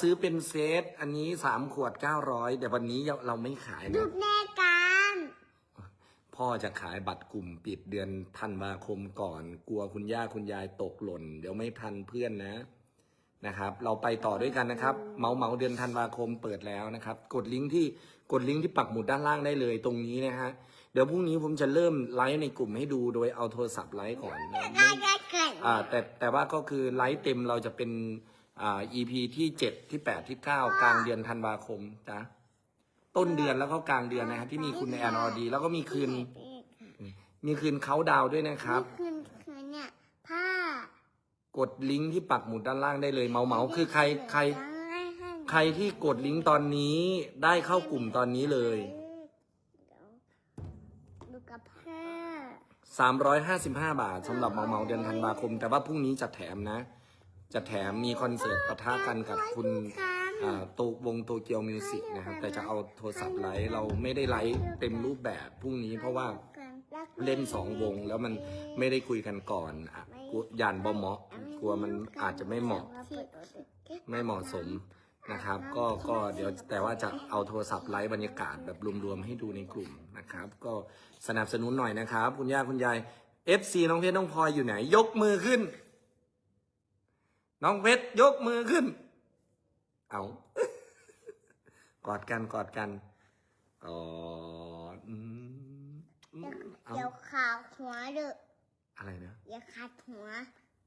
ซื้อเป็นเซตอันนี้สามขวดเก้าร้อยแต่วันนี้เราไม่ขายดูนะ แม่กันพ่อจะขายบัตรกลุ่มปิดเดือนธันวาคมก่อน กลัวคุณย่าคุณยายตกหล่น เดี๋ยวไม่ทันเพื่อนนะนะครับ เราไปต่อด้วยกันนะครับ เมาเมาเดือนธันวาคมเปิดแล้วนะครับ กดลิงก์ที่กดลิงก์ที่ปักหมุดด้านล่างได้เลยตรงนี้นะฮะเดี๋ยวพรุ่งนี้ผมจะเริ่มไลฟ์ในกลุ่มให้ดูโดยเอาโทรศัพท์ไลฟ์ก่อนนะ ได้ได้เกิดอ่าแต่แต่ว่าก็คือไลฟ์เต็มเราจะเป็น อ่า EP ที่เจ็ดที่แปดที่เก้ากลางเดือนธันวาคมจ้ะต้นเดือนแล้วก็กลางเดือนนะฮะที่มีคุณแอนอรดี แล้วก็มีคืน มีคืนเขาดาวน์ด้วยนะครับ คืนคืนเนี่ยผ้ากดลิงก์ที่ปักหมุดด้านล่างได้เลยเมาเมาคือใครใคร ใครที่กดลิงก์ตอนนี้ได้เข้ากลุ่มตอนนี้เลยดูกับผ้า355บาทสำหรับเมาเมาเดือนธันวาคม แต่ว่าพรุ่งนี้จะแถมนะ จะแถมมีคอนเสิร์ตปะทะกันกับคุณอ่าโตวงโตเกียวมิวสิกนะครับ แต่จะเอาโทรศัพท์ไลฟ์เราไม่ได้ไลฟ์เต็มรูปแบบพรุ่งนี้เพราะว่าเล่นสองวงแล้วมันไม่ได้คุยกันก่อนอะกลัวยานบ่เหมาะกลัวมันอาจจะไม่เหมาะไม่เหมาะสมนะครับ ก็ก็เดี๋ยวแต่ว่าจะเอาโทรศัพท์ไลฟ์บรรยากาศแบบรวมๆให้ดูในกลุ่มนะครับ ก็สนับสนุนหน่อยนะครับ คุณย่าคุณยาย FC น้องเพชรน้องพลอยอยู่ไหน ยกมือขึ้น น้องเพชรยกมือขึ้น เอากอดกันกอดกันกอดอืมอืมเอาเดี๋ยวขาดหัวเด้ออะไรนะอย่าขาดหัว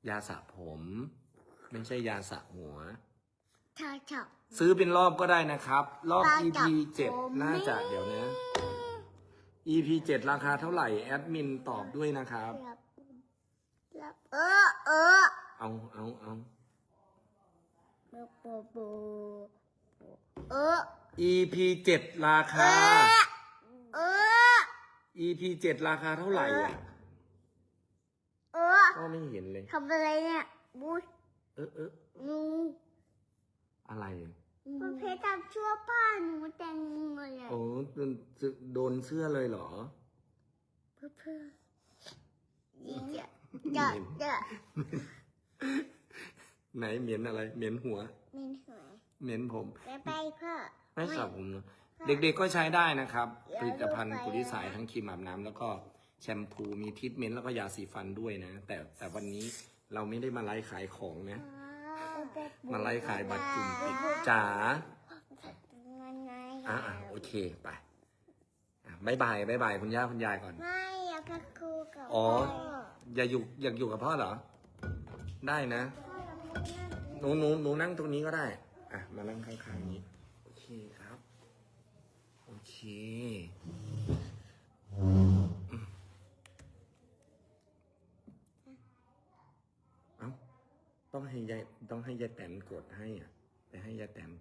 ยาสระผม ไม่ใช่ยาสระหัว เธอชอบซื้อเป็นรอบก็ได้นะครับ รอบตา EP จับเจ็ดผมน่าจะเดี๋ยวนะ EP เจ็ดราคาเท่าไหร่ แอดมินตอบด้วยนะครับรับรับเออเออเอาเอาเอา โบโบโบเออ EP เจ็ดราคา เออ EP เจ็ดราคาเท่าไหร่อะเออก็ไม่เห็นเลย ทำอะไรเนี่ยบูชเออเอองูอะไรคุณเพชรทำชั่วป้าหนูแต่งงูเลยอะโอ้โดนโดนเสื้อเลยเหรอ เพื่อเพื่อยิงจะจะจะ ไหนเหม็นอะไร เหม็นหัวไม่สวยเหม็นผมไปไปเพื่อ ไม่ครับผมนะเด็กๆก็ใช้ได้นะครับ ผลิตภัณฑ์กุลิสายทั้งครีมอาบน้ำแล้วก็แชมพูมีทรีทเมนต์แล้วก็ยาสีฟันด้วยนะ แต่แต่วันนี้เราไม่ได้มาไลฟ์ขายของนะ มาไลฟ์ขายบัตรกลุ่มปิดจ๋าไงอะอะโอเคไปอะบายบายบายบายคุณย่าคุณยายก่อน ไม่อยากจะคุยกับอ๋อ พ่อ อย่าอยู่อยากอยู่กับพ่อเหรอ ได้นะ หนูหนูหนูนั่งตรงนี้ก็ได้ อะ มานั่งข้างๆนี้ โอเคครับ โอเคเอ้าต้องให้ยายต้องให้ยายแตนกดให้อะ ไปให้ยายแตน